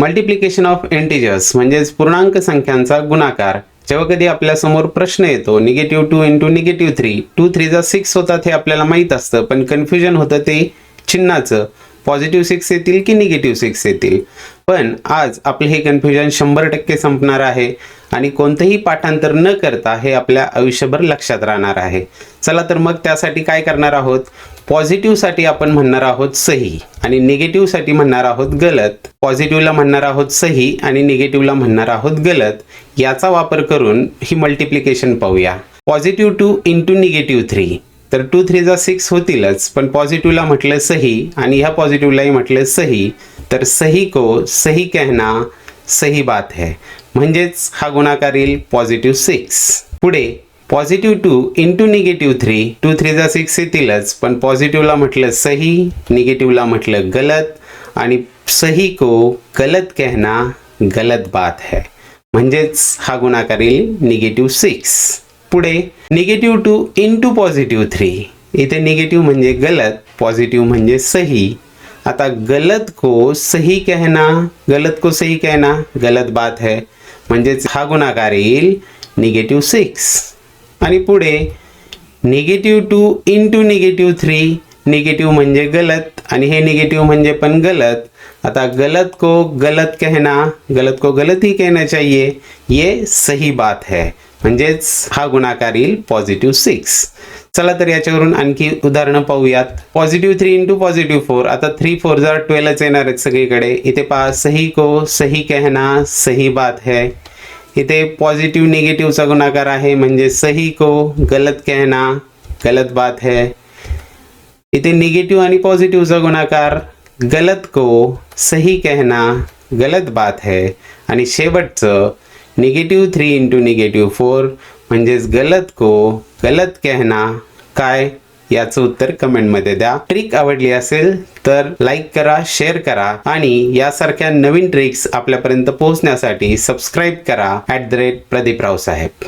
Multiplication of integers म्हणजेच पूर्णांक संख्यांचा गुणाकार. जेव्हा कधी आपल्यासमोर प्रश्न येतो negative two into negative three two थ्रीचा six होतात हे आपल्याला माहीत असतं पण कन्फ्युजन होतं ते चिन्हाचं. पॉझिटिव्ह सिक्स येतील की निगेटिव्ह सिक्स येतील? पण आज आपलं हे कन्फ्युजन शंभर टक्के संपणार आहे आणि कोणतंही पाठांतर न करता हे आपल्या आयुष्यभर लक्षात राहणार आहे. चला तर मग त्यासाठी काय करणार आहोत? पॉझिटिव्हसाठी आपण म्हणणार आहोत सही आणि निगेटिव्हसाठी म्हणणार आहोत गलत. पॉझिटिव्हला म्हणणार आहोत सही आणि निगेटिव्हला म्हणणार आहोत गलत. याचा वापर करून ही मल्टिप्लिकेशन पाहूया. Positive two into negative three तर टू थ्रीचा सिक्स होतीलच पण पॉझिटिव्हला म्हटलं सही आणि ह्या पॉझिटिव्हलाही म्हटलं सही. तर सही को सही कहना सही बात है. म्हणजेच हा गुणाकार येईल पॉझिटिव्ह सिक्स पुढे positive two into negative three. Two थ्रीचा six येतीलच पण पॉझिटिव्हला म्हटलं सही निगेटिव्हला म्हटलं गलत आणि सही को गलत कहना गलत बात है. म्हणजेच हा गुणाकार येईल निगेटिव्ह सिक्स पुढे negative two into positive three. इथे निगेटिव्ह म्हणजे गलत पॉझिटिव्ह म्हणजे सही. आता गलत को सही कहना गलत को सही कहना गलत बात है. म्हणजेच हा गुणाकार येईल निगेटिव्ह सिक्स आणि पुढे negative two into negative three negative म्हणजे गलत आणि हे निगेटिव्ह म्हणजे पण गलत. आता गलत को गलत कहना गलत को गलत ही कहना चाहिए ये सही बात है. म्हणजेच हा गुणाकार येईल पॉझिटिव्ह सिक्स चला तर याच्यावरून आणखी उदाहरणं पाहूयात. Positive three into positive four आता थ्री फोर जर ट्वेल्वच येणार आहेत सगळीकडे इथे पहा सही को सही कहना सही बात है. इथे पॉझिटिव्ह निगेटिव्हचा गुणाकार आहे म्हणजे सही को गलत कहना गलत बात है. इथे निगेटिव्ह आणि पॉझिटिव्हचा गुणाकार गलत को सही कहना गलत बात है. आणि शेवटचं negative three into negative four म्हणजेच गलत को गलत कहना काय? याचं उत्तर कमेंटमध्ये द्या. ट्रिक आवडली असेल तर लाईक करा शेअर करा आणि यासारख्या नवीन ट्रिक्स आपल्यापर्यंत पोहोचण्यासाठी सबस्क्राईब करा at the rate Pradeep Raosaheb